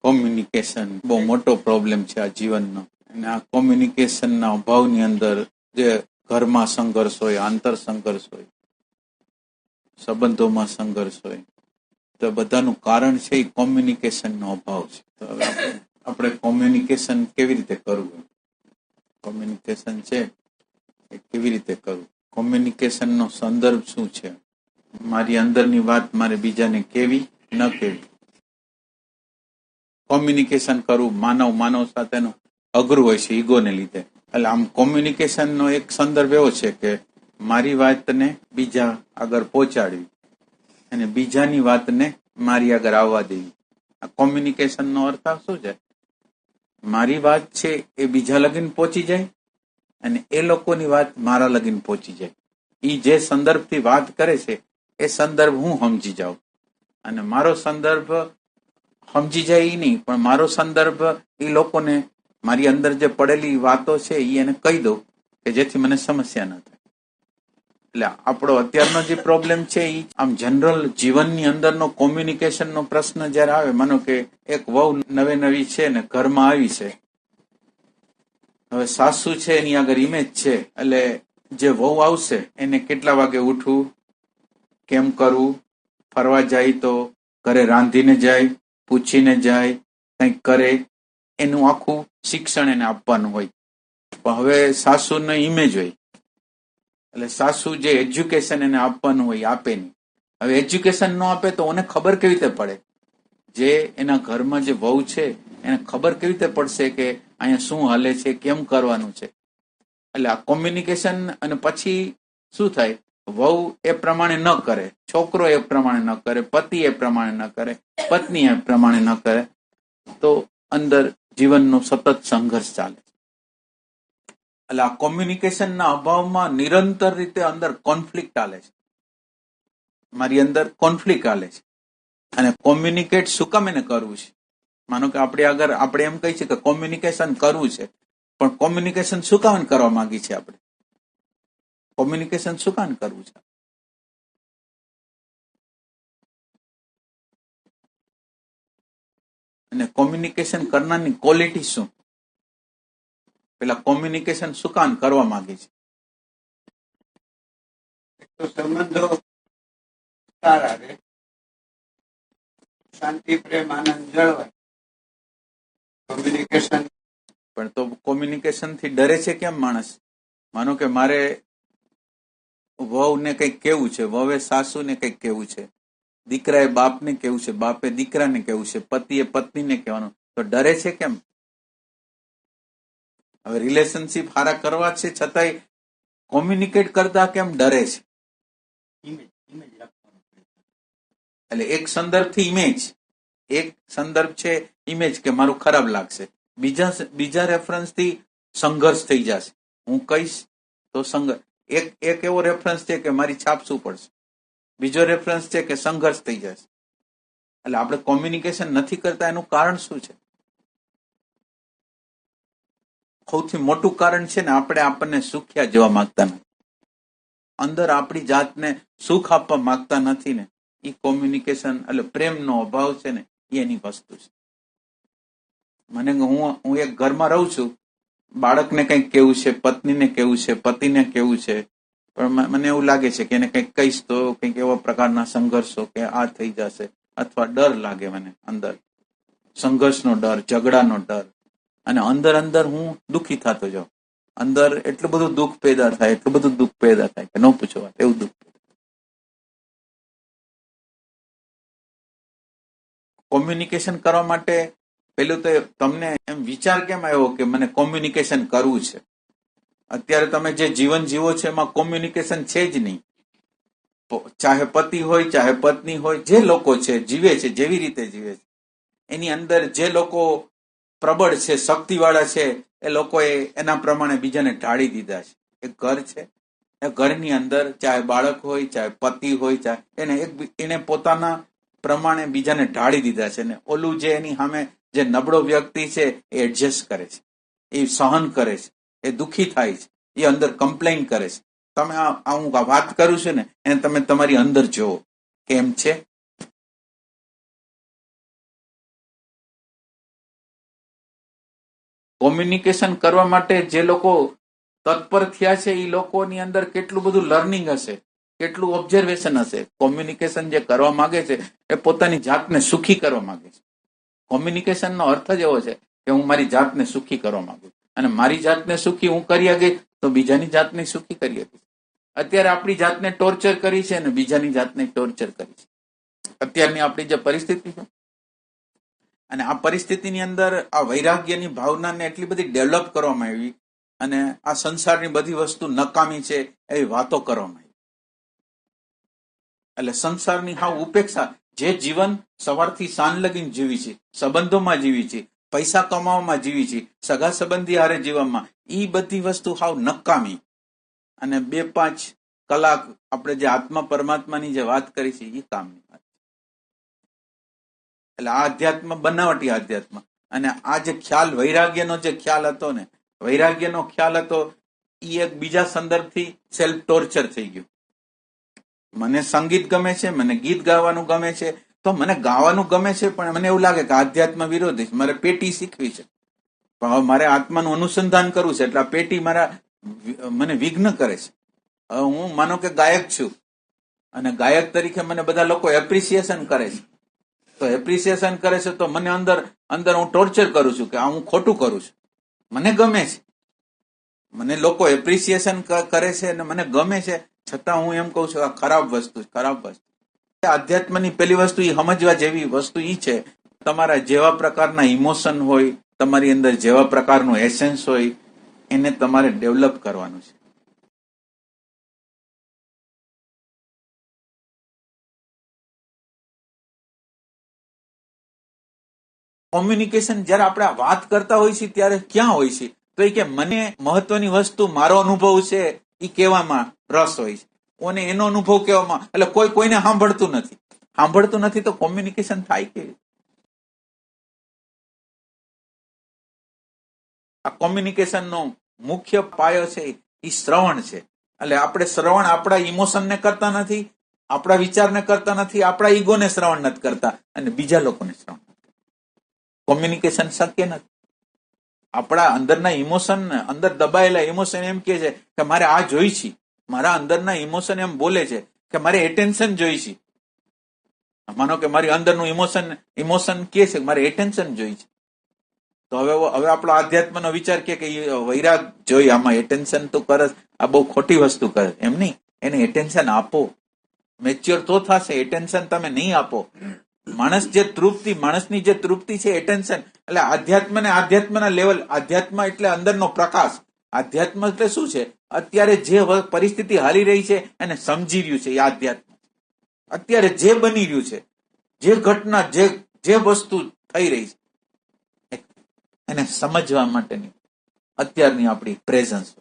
Communication બહુ મોટો problem છે આ જીવનનો. અને આ કોમ્યુનિકેશનના અભાવની અંદર જે ઘરમાં સંઘર્ષ હોય આંતર સંઘર્ષ હોય સંબંધોમાં સંઘર્ષ હોય તો બધાનું કારણ છે એ કોમ્યુનિકેશનનો અભાવ છે. તો હવે આપણે- કોમ્યુનિકેશન કેવી રીતે કરવું? કોમ્યુનિકેશન છે એ કેવી રીતે કરવું? કોમ્યુનિકેશનનો સંદર્ભ શું છે? મારી અંદરની વાત મારે બીજાને કેવી ન કેવી? કોમ્યુનિકેશન કરવું માનવ માનવ સાથેનું અઘરું હોય છે ઈગોને લીધે. એટલે આમ કોમ્યુનિકેશનનો એક સંદર્ભ એવો છે કે મારી વાતને બીજા આગળ પહોંચાડવી અને બીજાની વાતને મારી આગળ આવવા દેવી. આ કોમ્યુનિકેશનનો અર્થ શું છે? મારી વાત છે એ બીજા લગીન પહોંચી જાય અને એ લોકોની વાત મારા લગીન પહોંચી જાય. એ જે સંદર્ભથી વાત કરે છે, એ સંદર્ભ હું સમજી જાઉં. અને મારો સંદર્ભ સમજી જાય એ નહીં, પણ મારો સંદર્ભ એ લોકોને મારી અંદર જે પડેલી વાતો છે એ એને કહી દઉં કે જેથી મને સમસ્યા ન થાય. એટલે આપણો અત્યારનો જે પ્રોબ્લેમ છે એ આમ જનરલ જીવનની અંદરનો કોમ્યુનિકેશનનો પ્રશ્ન જ્યારે આવે, માનો કે એક વહુ નવે નવી છે ને ઘરમાં આવી છે. હવે સાસુ છે એની આગળ ઇમેજ છે, એટલે જે વહુ આવશે એને કેટલા વાગે ઉઠવું, કેમ કરવું, ફરવા જાય તો, ઘરે રાંધીને જાય પૂછીને જાય, કંઈક કરે, એનું આખું શિક્ષણ એને આપવાનું હોય. પણ હવે સાસુનો ઇમેજ હોય. એટલે સાસુ જે એજ્યુકેશન એને આપવાનું હોય આપે નહીં. હવે એજ્યુકેશન ન આપે તો એને ખબર કેવી રીતે પડે? જે એના ઘરમાં જે વહુ છે, એને ખબર કેવી રીતે પડશે કે અહીંયા શું હાલે છે, કેમ કરવાનું છે? એટલે આ કોમ્યુનિકેશન અને પછી શું થાય? વહુ એ પ્રમાણે ન કરે, છોકરો એ પ્રમાણે ન કરે, પતિ એ પ્રમાણે ન કરે. પત્ની પ્રમાણે ન કરે, તો અંદર જીવનનો સતત સંઘર્ષ ચાલે એટલે આ કોમ્યુનિકેશનના અભાવમાં નિરંતર રીતે અંદર કોન્ફ્લિક્ટ ચાલે છે. મારી અંદર કોન્ફ્લિક્ટ ચાલે છે. અને કોમ્યુનિકેટ શું કામ એને કરવું છે? માનો કે આપણે આગળ, આપણે એમ કહી છે કે કોમ્યુનિકેશન કરવું છે. પણ કોમ્યુનિકેશન શું કામ કરવા માંગી છે આપણે? કોમ્યુનિકેશન શું કામ કરવું છે? અને કોમ્યુનિકેશન કરનારની ક્વોલિટી શું? પેલા કોમ્યુનિકેશન શું કામ કરવા માંગે છે? સંબંધો સારા રહે. શાંતિ પ્રેમ આનંદ જળવાય. કોમ્યુનિકેશન પણ તો કોમ્યુનિકેશનથી ડરે છે કેમ માણસ? માનો કે મારે વહુને કંઈક કેવું છે વહે સાસુ ને કંઈક કેવું છે. દીકરાએ બાપને કેવું છે બાપે દીકરાને કેવું છે પતિએ પત્નીને કહેવાનું. તો ડરે છે કેમ? હવે રિલેશનશિપ સારા કરવા છે છતાંય કોમ્યુનિકેટ કરતા કેમ ડરે છે? એટલે એક સંદર્ભથી ઇમેજ એક સંદર્ભ છે ઇમેજ કે મારું ખરાબ લાગશે. બીજા બીજા રેફરન્સથી સંઘર્ષ થઈ જશે. હું કહીશ તો સંઘર્ષ એક એક એવો રેફરન્સ છે કે મારી છાપ શું પડશે? બીજો રેફરન્સ છે કે સંઘર્ષ થઈ જશે એટલે આપણે કોમ્યુનિકેશન નથી કરતા, એનું કારણ શું છે? સૌથી મોટું કારણ છે ને, આપણે આપણને સુખ્યા જવા માંગતા નથી? અંદર આપણી જાતને સુખ આપવા માંગતા નથી ને એ કોમ્યુનિકેશન એટલે પ્રેમનો અભાવ છે ને એની વસ્તુ છે. મને હું હું એક ઘરમાં રહું છું, બાળકને કંઈક કેવું છે, પત્નીને કેવું છે, પતિને કેવું છે પણ મને એવું લાગે છે કે એને કંઈક કહીશ તો કંઈક એવા પ્રકારના સંઘર્ષો કે આ થઈ જશે અથવા ડર લાગે મને અંદર. સંઘર્ષનો ડર, ઝઘડાનો ડર. અને અંદર અંદર હું દુઃખી થતો જાઉં. અંદર એટલું બધું દુઃખ પેદા થાય, એટલું બધું દુઃખ પેદા થાય કે ન પૂછો વાત, એવું દુઃખ કોમ્યુનિકેશન કરવા માટે પેલું તો તમને એમ વિચાર કેમ આવ્યો કે મને કોમ્યુનિકેશન કરવું છે? અત્યારે તમે જે જીવન જીવો છો, એમાં કોમ્યુનિકેશન છે જ નહીં. ચાહે પતિ હોય, ચાહે પત્ની હોય, જે લોકો છે, જીવે છે, જેવી રીતે જીવે છે. એની અંદર જે લોકો પ્રબળ છે, શક્તિવાળા છે, એ લોકોએ એના પ્રમાણે બીજાને ઢાળી દીધા છે. એક ઘર છે, એ ઘરની અંદર ચાહે બાળક હોય, ચાહે પતિ હોય, ચાહે એને એક એને પોતાના પ્રમાણે બીજાને ઢાળી દીધા છે. ને ઓલું જે એની સામે જે નબળો વ્યક્તિ છે, એ એડજસ્ટ કરે છે. એ સહન કરે છે. એ દુઃખી થાય છે, એ અંદર કમ્પ્લેન કરે છે. તમે આ હું વાત કરું છું ને, એને તમે તમારી અંદર જુઓ. કેમ છે? કોમ્યુનિકેશન કરવા માટે જે લોકો તત્પર થયા છે એ લોકોની અંદર કેટલું બધું લર્નિંગ હશે, કેટલું ઓબ્ઝર્વેશન હશે. કોમ્યુનિકેશન જે કરવા માંગે છે, એ પોતાની જાતને સુખી કરવા માંગે છે. કોમ્યુનિકેશનનો અર્થ જ એવો છે કે હું મારી જાતને સુખી કરવા માંગુ છું. અને મારી જાતને સુખી હું કરી શકે તો બીજાની જાતને સુખી કરી શકે અત્યારે આપણી જાતને ટોર્ચર કરી છે અને બીજાની જાતને ટોર્ચર કરી છે. અત્યારની આપણી જે પરિસ્થિતિ છે, અને આ પરિસ્થિતિની અંદર આ વૈરાગ્યની ભાવનાને એટલી બધી ડેવલપ કરવામાં આવી અને આ સંસારની બધી વસ્તુ નકામી છે એવી વાતો કરવામાં આવી. એટલે સંસારની હાવ ઉપેક્ષા જે જીવન સવારથી સાંજ લગીને જીવી છે, સંબંધોમાં જીવી છે પૈસા કમાવામાં જીવી છે, સગા સંબંધી હારે જીવવામાં એ બધી વસ્તુ હાવ નકામી. અને બે પાંચ કલાક આપણે જે આત્મા પરમાત્માની જે વાત કરી છે એ કામની વાત એટલે આ અધ્યાત્મ બનાવટી અધ્યાત્મ. અને આ જે ખ્યાલ, વૈરાગ્યનો જે ખ્યાલ હતો ને, વૈરાગ્યનો ખ્યાલ હતો એ એક બીજા સંદર્ભથી સેલ્ફ ટોર્ચર થઈ ગયું. મને સંગીત ગમે છે, મને ગીત ગાવાનું ગમે છે તો મને ગાવાનું ગમે છે, પણ મને એવું લાગે કે આધ્યાત્મ વિરોધી મારે પેટી શીખવી છે. પણ હવે મારે આત્માનું અનુસંધાન કરવું છે, એટલે આ પેટી મારા મને વિઘ્ન કરે છે. હવે હું માનો કે ગાયક છું. અને ગાયક તરીકે મને બધા લોકો એપ્રિસિએશન કરે છે. તો એપ્રિસિએશન કરે છે તો મને અંદર અંદર હું ટોર્ચર કરું છું કે આ હું ખોટું કરું છું. મને ગમે છે. મને લોકો એપ્રિસિએશન કરે છે અને મને ગમે છે. છતાં હું એમ કહું છું આ ખરાબ વસ્તુ ખરાબ વસ્તુ આધ્યાત્મની પહેલી વસ્તુ એ સમજવા જેવી વસ્તુ એ છે, તમારા જેવા પ્રકારના ઇમોશન હોય, તમારી અંદર જેવા પ્રકારનું એસેન્સ હોય, એને તમારે ડેવલપ કરવાનું છે. કોમ્યુનિકેશન જ્યારે આપણે વાત કરતા હોય છે ત્યારે ક્યાં હોય છે? તો એ કે મને મહત્વની વસ્તુ મારો અનુભવ છે એ કહેવામાં રસ હોય છે. અને એનો અનુભવ કહેવામાં એટલે કોઈ કોઈને સાંભળતું નથી. સાંભળતું નથી તો કોમ્યુનિકેશન થાય કે? આ કોમ્યુનિકેશનનો મુખ્ય પાયો છે એ શ્રવણ છે. એટલે આપણે શ્રવણ આપણા ઇમોશનને કરતા નથી, આપણા વિચારને કરતા નથી, આપણા ઈગોને શ્રવણ નથી કરતા અને બીજા લોકોને શ્રવણ કોમ્યુનિકેશન શક્ય નથી. આપણા અંદરના ઇમોશન અંદર દબાયેલા ઇમોશન એમ કે છે કે મારે આ જોઈ છે. મારા અંદરના ઇમોશન એમ બોલે છે કે મારે એટેન્શન જોઈ છે માનો કે મારી અંદરનું ઇમોશન ઇમોશન કે છે મારે એટેન્શન જોઈ છે તો હવે હવે આપણો આધ્યાત્મનો વિચાર કે વૈરાગ જોઈ, આમાં એટેન્શન તો કરે આ બહુ ખોટી વસ્તુ કરે એમ નહીં, એને એટેન્શન આપો. મેચ્યોર તો થશે એટેન્શન તમે નહીં આપો. માણસ જે તૃપ્તિ, માણસની જે તૃપ્તિ છે એટેન્શન એટલે આધ્યાત્મ ને આધ્યાત્મના લેવલ આધ્યાત્મ એટલે અંદરનો પ્રકાશ. આધ્યાત્મ એટલે શું છે? અત્યારે જે પરિસ્થિતિ હાલી રહી છે એને સમજી રહ્યું છે એ આધ્યાત્મ. અત્યારે જે બની રહ્યું છે, જે ઘટના, જે જે વસ્તુ થઈ રહી છે, એને સમજવા માટેની અત્યારની આપણી પ્રેઝન્સ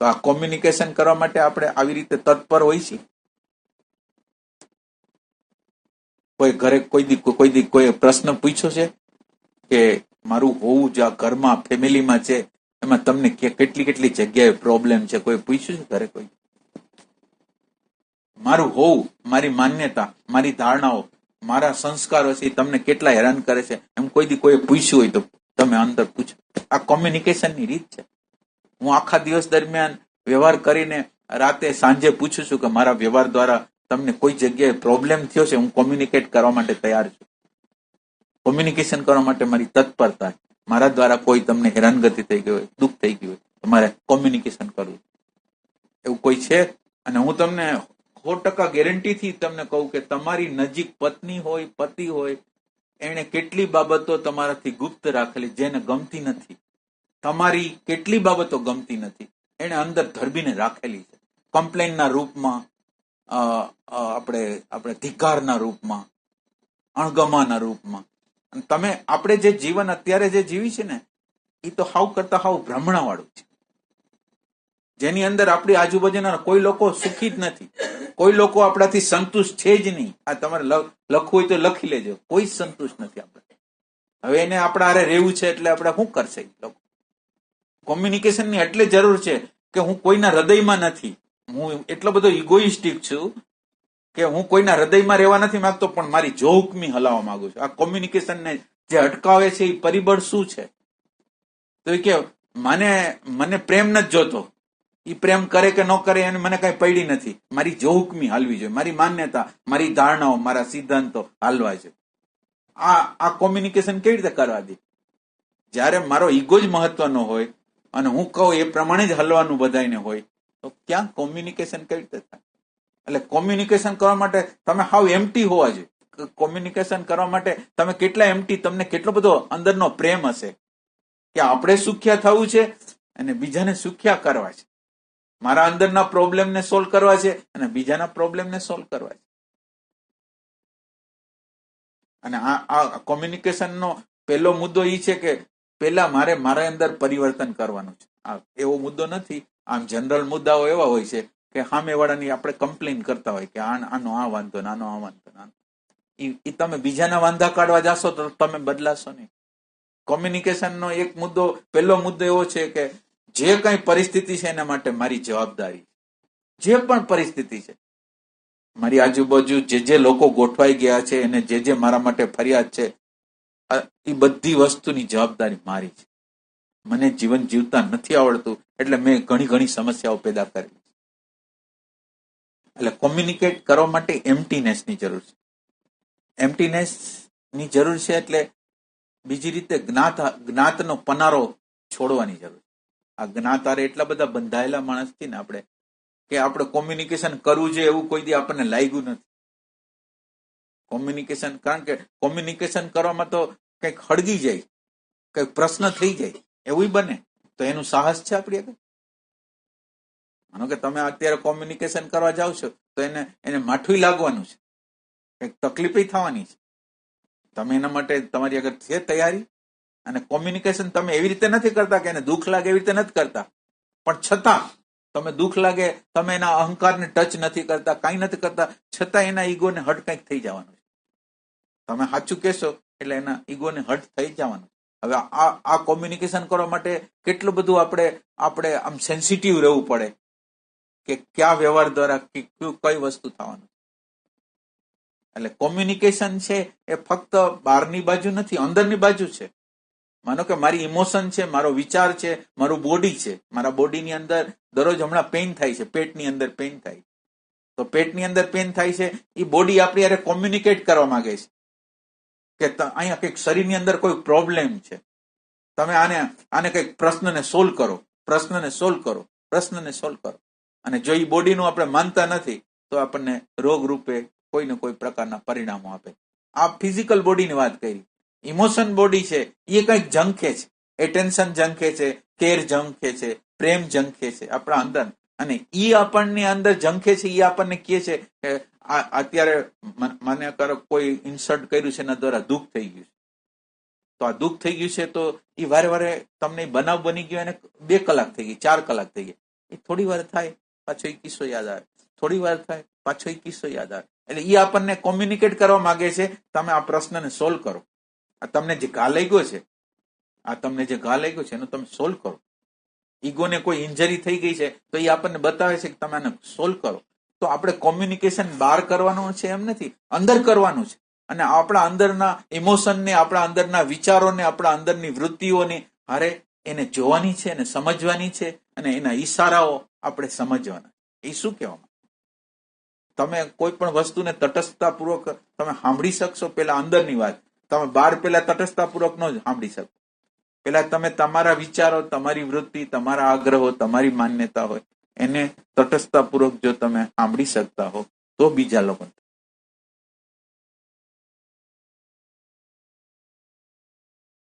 તો આ કોમ્યુનિકેશન કરવા માટે આપણે આવી રીતે તત્પર હોય છે કોઈ ઘરે કોઈ દી કોઈ દી કોઈ પ્રશ્ન પૂછ્યો છે કે મારું હોવું જે આ ઘરમાં ફેમિલીમાં છે? એમાં તમને કેટલી કેટલી જગ્યાએ પ્રોબ્લેમ છે, કોઈ પૂછ્યું છે ઘરે કોઈ? મારું હોવું, મારી માન્યતા, મારી ધારણાઓ, મારા સંસ્કારો છે તમને કેટલા હેરાન કરે છે? એમ કોઈ દી કોઈ પૂછ્યું હોય તો તમે અંદર પૂછો. આ કોમ્યુનિકેશનની રીત છે. હું આખા દિવસ દરમિયાન વ્યવહાર કરીને રાતે સાંજે પૂછું છું કે મારા વ્યવહાર દ્વારા તમને કોઈ જગ્યાએ પ્રોબ્લેમ થયો છે? હું કોમ્યુનિકેટ કરવા માટે તૈયાર છું. કોમ્યુનિકેશન કરવા માટે મારી તત્પરતા છે. મારા દ્વારા કોઈ તમને હેરાનગતિ થઈ ગઈ હોય, દુઃખ થઈ ગયું હોય, તમારે કોમ્યુનિકેશન કરવું. એવું કોઈ છે? અને હું તમને સો ટકા ગેરંટીથી તમને કહું કે તમારી નજીક પત્ની હોય, પતિ હોય, એણે કેટલી બાબતો તમારાથી ગુપ્ત રાખેલી જેને ગમતી નથી. તમારી કેટલી બાબતો ગમતી નથી. એણે અંદર ધરબીને રાખેલી છે. કમ્પ્લેનના રૂપમાં આપણે આપણે ધિકારના રૂપમાં, અણગમાના રૂપમાં. તમે આપણે જે જીવન અત્યારે જે જીવી છે ને એ તો હાવ કરતા હાવ ભ્રમણાવાળું છે. જેની અંદર આપણી આજુબાજુના કોઈ લોકો સુખી જ નથી. કોઈ લોકો આપણાથી સંતુષ્ટ છે જ નહીં. આ તમારે લખવું હોય તો લખી લેજો. કોઈ સંતુષ્ટ નથી આપણે. હવે એને આપણા હારે રહેવું છે એટલે આપણે શું કરશે લોકો? કોમ્યુનિકેશનની એટલે જરૂર છે કે હું કોઈના હૃદયમાં નથી. હું એટલો બધો ઇગોઇસ્ટિક છું કે હું કોઈના હૃદયમાં રહેવા નથી માંગતો, પણ મારી જોહુકમી હલાવવા માંગુ છું. આ કોમ્યુનિકેશનને જે અટકાવે છે, એ પરિબળ શું છે? તો એ કે મને મને પ્રેમ નથી જોતો. એ પ્રેમ કરે કે ન કરે એને મને કઈ પડી નથી. મારી જોહુકમી હાલવી જોઈએ. મારી માન્યતા, મારી ધારણાઓ, મારા સિદ્ધાંતો હાલવા છે. આ આ કોમ્યુનિકેશન કેવી રીતે કરવા દે? જ્યારે મારો ઈગો જ મહત્વનો હોય અને હું કહું એ પ્રમાણે જ હલવાનું બધાને હોય, તો ક્યાં કોમ્યુનિકેશન કેવી રીતે થાય? એટલે કોમ્યુનિકેશન કરવા માટે તમે હાવ એમટી હોવા જોઈએ. કોમ્યુનિકેશન કરવા માટે તમે કેટલા એમટી તમને કેટલો બધો અંદરનો પ્રેમ હશે કે આપણે સુખ્યા થવું છે અને બીજાને સુખ્યા કરવા છે. મારા અંદરના પ્રોબ્લેમને સોલ્વ કરવા છે અને બીજાના પ્રોબ્લેમને સોલ્વ કરવા છે. અને આ આ કોમ્યુનિકેશનનો પહેલો મુદ્દો એ છે કે પહેલા મારે મારા અંદર પરિવર્તન કરવાનું છે. આ એવો મુદ્દો નથી. આમ જનરલ મુદ્દાઓ એવા હોય છે કે સામેવાળાની આપણે કમ્પ્લેન કરતા હોય કે આનો આ વાંધો આનો આ વાંધો ઈ તમે બીજાના વાંધા કાઢવા જાશો તો તમે બદલાશો નહીં. કોમ્યુનિકેશનનો એક મુદ્દો, પહેલો મુદ્દો એવો છે કે જે કઈ પરિસ્થિતિ છે એના માટે મારી જવાબદારી જે પણ પરિસ્થિતિ છે. મારી આજુબાજુ જે જે લોકો ગોઠવાઈ ગયા છે અને જે જે મારા માટે ફરિયાદ છે એ બધી વસ્તુની જવાબદારી મારી છે. મને જીવન જીવતા નથી આવડતું, એટલે મેં ઘણી ઘણી સમસ્યાઓ પેદા કરી. એટલે કોમ્યુનિકેટ કરવા માટે એમ્પટીનેસની જરૂર છે. એમ્પટીનેસની જરૂર છે એટલે બીજી રીતે જ્ઞાત, જ્ઞાતનો પનારો છોડવાની જરૂર છે. આ જ્ઞાતારે એટલા બધા બંધાયેલા માણસથી ને આપણે કે આપણે કોમ્યુનિકેશન કરવું જોઈએ એવું કોઈ દી આપણને લાગ્યું નથી. કોમ્યુનિકેશન કારણ કે કોમ્યુનિકેશન કરવામાં તો કંઈક હળગી જાય, કંઈક પ્રશ્ન થઈ જાય, એવું બને. તો એનું સાહસ છે આપણી આગળ? માનો કે તમે અત્યારે કોમ્યુનિકેશન કરવા જાઓ છો, તો એને એને માઠું લાગવાનું છે. કંઈક તકલીફ થવાની છે. તમે એના માટે તમારી આગળ છે તૈયારી? અને કોમ્યુનિકેશન તમે એવી રીતે નથી કરતા કે એને દુઃખ લાગે એવી રીતે નથી કરતા. પણ છતાં તમે દુઃખ લાગે, તમે એના અહંકારને ટચ નથી કરતા, કાંઈ નથી કરતા, છતાં એના ઈગોને હટ કંઈક થઈ જવાનું છે. તમે સાચું કહેશો એટલે એના ઈગોને હટ થઈ જવાનું. હવે આ આ કોમ્યુનિકેશન કરવા માટે કેટલું બધું આપણે આપણે આમ સેન્સિટિવ રહેવું પડે. કે કયા વ્યવહાર દ્વારા કે કઈ વસ્તુ થવાનું? એટલે કોમ્યુનિકેશન છે એ ફક્ત બહારની બાજુ નથી, અંદરની બાજુ છે. માનો કે મારી ઇમોશન છે, મારો વિચાર છે, મારું બોડી છે. મારા બોડીની અંદર દરરોજ હમણાં પેઇન થાય છે, પેટની અંદર પેઇન થાય. તો પેટની અંદર પેઇન થાય છે, એ બોડી આપણી યારે કોમ્યુનિકેટ કરવા માંગે છે. કે અહીંયા કંઈક શરીરની અંદર કોઈ પ્રોબ્લેમ છે. તમે આને આને કંઈક પ્રશ્નને સોલ્વ કરો, પ્રશ્નને સોલ્વ કરો, પ્રશ્નને સોલ્વ કરો. અને જો એ બોડીનું આપણે માનતા નથી, તો આપણને રોગ રૂપે કોઈ ને કોઈ પ્રકારના પરિણામો આપે. આ ફિઝિકલ બોડીની વાત કરી. ઇમોશન બોડી છે એ કંઈક ઝંખે છે. એટેન્શન ઝંખે છે કેર ઝંખે છે, પ્રેમ ઝંખે છે, આપણા અંદર. અને એ આપણને અંદર ઝંખે છે એ આપણને કહે છે કે અત્યારે મને કરો કોઈ ઇન્સર્ટ કર્યું છે, એના દ્વારા દુઃખ થઈ ગયું છે. તો આ દુઃખ થઈ ગયું છે, તો એ વારે વારે તમને બનાવ બની ગયો અને બે કલાક થઈ ગઈ, ચાર કલાક થઈ ગઈ. એ થોડી વાર થાય પાછો એ કિસ્સો યાદ આવે. થોડી વાર થાય, પાછો એ કિસ્સો યાદ આવે. એટલે એ આપણને કોમ્યુનિકેટ કરવા માંગે છે, તમે આ પ્રશ્નને સોલ્વ કરો. આ તમને જે ઘા લાગ્યો છે, આ તમને જે ઘા લાગ્યો છે, એનો તમે સોલ્વ કરો. ઈગોને કોઈ ઇન્જરી થઈ ગઈ છે, તો એ આપણને બતાવે છે કે તમે આને સોલ્વ કરો. તો આપણે કોમ્યુનિકેશન બહાર કરવાનું છે એમ નથી, અંદર કરવાનું છે. અને આપણા અંદરના ઇમોશનને આપણા અંદરના વિચારોને, આપણા અંદરની વૃત્તિઓને હારે એને જોવાની છે, એને સમજવાની છે અને એના ઈશારાઓ આપણે સમજવાના. એ શું કહેવામાં તમે કોઈ પણ વસ્તુને તટસ્થતાપૂર્વક તમે સાંભળી શકશો પેલા અંદરની વાત. તમે બહાર પેલા તટસ્થતાપૂર્વક નો સાંભળી શકો. પેલા તમે તમારા વિચારો, તમારી વૃત્તિ, તમારા આગ્રહો, તમારી માન્યતા હોય એને તટસ્થતાપૂર્વક જો તમે સાંભળી શકતા હો તો બીજા લોકો